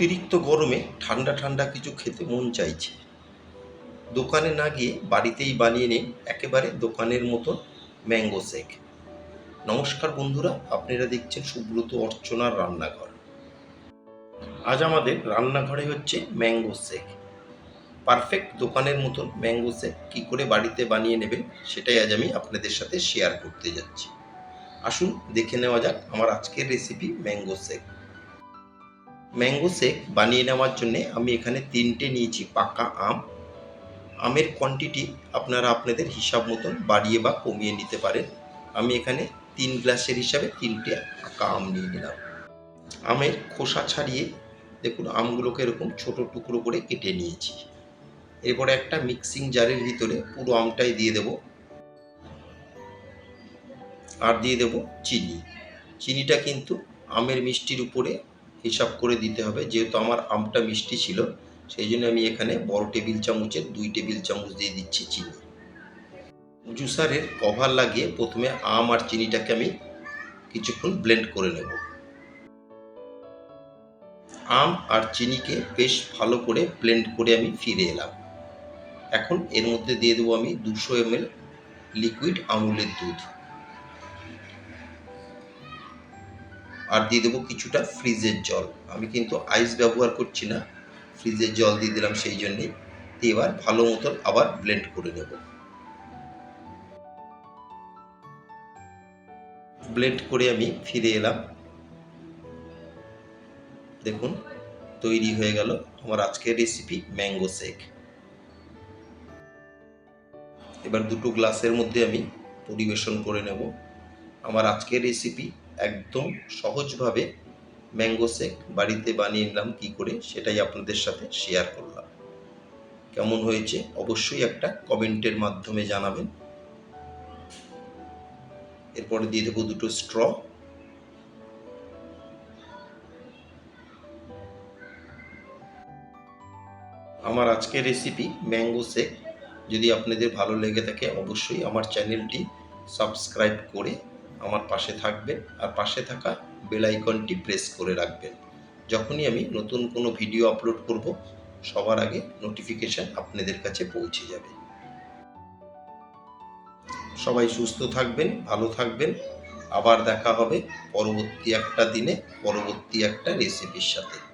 অতিরিক্ত গরমে ঠান্ডা ঠান্ডা কিছু খেতে মন চাইছে। দোকানে না গিয়ে বাড়িতেই বানিয়ে নিন একেবারে দোকানের মতন ম্যাঙ্গো শেক। নমস্কার বন্ধুরা, আপনারা দেখছেন সুব্রত অর্চনার রান্নাঘর। আজ আমাদের রান্নাঘরে হচ্ছে ম্যাঙ্গো শেক। পারফেক্ট দোকানের মতন ম্যাঙ্গো শেক কী করে বাড়িতে বানিয়ে নেবেন সেটাই আজ আমি আপনাদের সাথে শেয়ার করতে যাচ্ছি। আসুন দেখে নেওয়া যাক আমার আজকের recipe mango shake. Mango shake বানিয়ে নেওয়ার জন্য আমি এখানে তিনটে নিয়েছি, পাকা আম। আমের কোয়ান্টিটি আপনারা আপনাদের হিসাব মতন বাড়িয়ে বা কমিয়ে নিতে পারেন। আমি এখানে তিন গ্লাসের হিসাবে তিনটে পাকা আম নিয়ে নিলাম। আমের খোসা ছাড়িয়ে দেখুন আমগুলোকে এরকম ছোট টুকরো করে কেটে নিয়েছি। এরপরে একটা মিক্সিং জারের ভিতরে পুরো আমটাই দিয়ে দেব। আর দিয়ে দেব চিনি। চিনিটা কিন্তু আমের মিষ্টির উপরে হিসাব করে দিতে হবে, যেহেতু আমার আমটা মিষ্টি ছিল, সেই জন্য আমি এখানে বড় টেবিল চামচের দুই টেবিল চামচ দিয়ে দিচ্ছি চিনি। জুসারের কভার লাগিয়ে প্রথমে আম আর চিনিটাকে আমি কিছুক্ষণ ব্লেন্ড করে নেব। আম আর চিনিকে বেশ ভালো করে ব্লেন্ড করে আমি ফিরে এলাম। এখন এর মধ্যে দিয়ে দেবো আমি দুশো এমএল লিকুইড আমুলের দুধ। আর দিয়ে দেবো কিছুটা ফ্রিজের জল। আমি কিন্তু আইস ব্যবহার করছি না, ফ্রিজের জল দিয়ে দিলাম সেই জন্যেই এবার ভালো মতন আবার ব্লেন্ড করে নেব। ব্লেন্ড করে আমি ফিরে এলাম। দেখুন, তৈরি হয়ে গেল আমার আজকের রেসিপি ম্যাঙ্গো শেক এবার দুটো গ্লাসের মধ্যে আমি পরিবেশন করে নেব। আমার আজকের রেসিপি একদম সহজভাবে ম্যাঙ্গো শেক বাড়িতে বানিয়ে নিলাম, কী করে? সেটাই আপনাদের সাথে শেয়ার করলাম। কেমন হয়েছে? অবশ্যই একটা কমেন্টের মাধ্যমে জানাবেন। এরপরে দিয়ে দেবো দুটো স্ট্র আমার আজকের রেসিপি ম্যাঙ্গো শেক। যদি আপনাদের ভালো লেগে থাকে, অবশ্যই আমার চ্যানেলটি সাবস্ক্রাইব করে আমার পাশে থাকবেন আর পাশে থাকা বেল আইকনটি প্রেস করে রাখবেন। যখনই আমি নতুন কোনো ভিডিও আপলোড করব, সবার আগে নোটিফিকেশান আপনাদের কাছে পৌঁছে যাবে। সবাই সুস্থ থাকবেন, ভালো থাকবেন। আবার দেখা হবে পরবর্তী একটা দিনে, পরবর্তী একটা রেসিপির সাথে।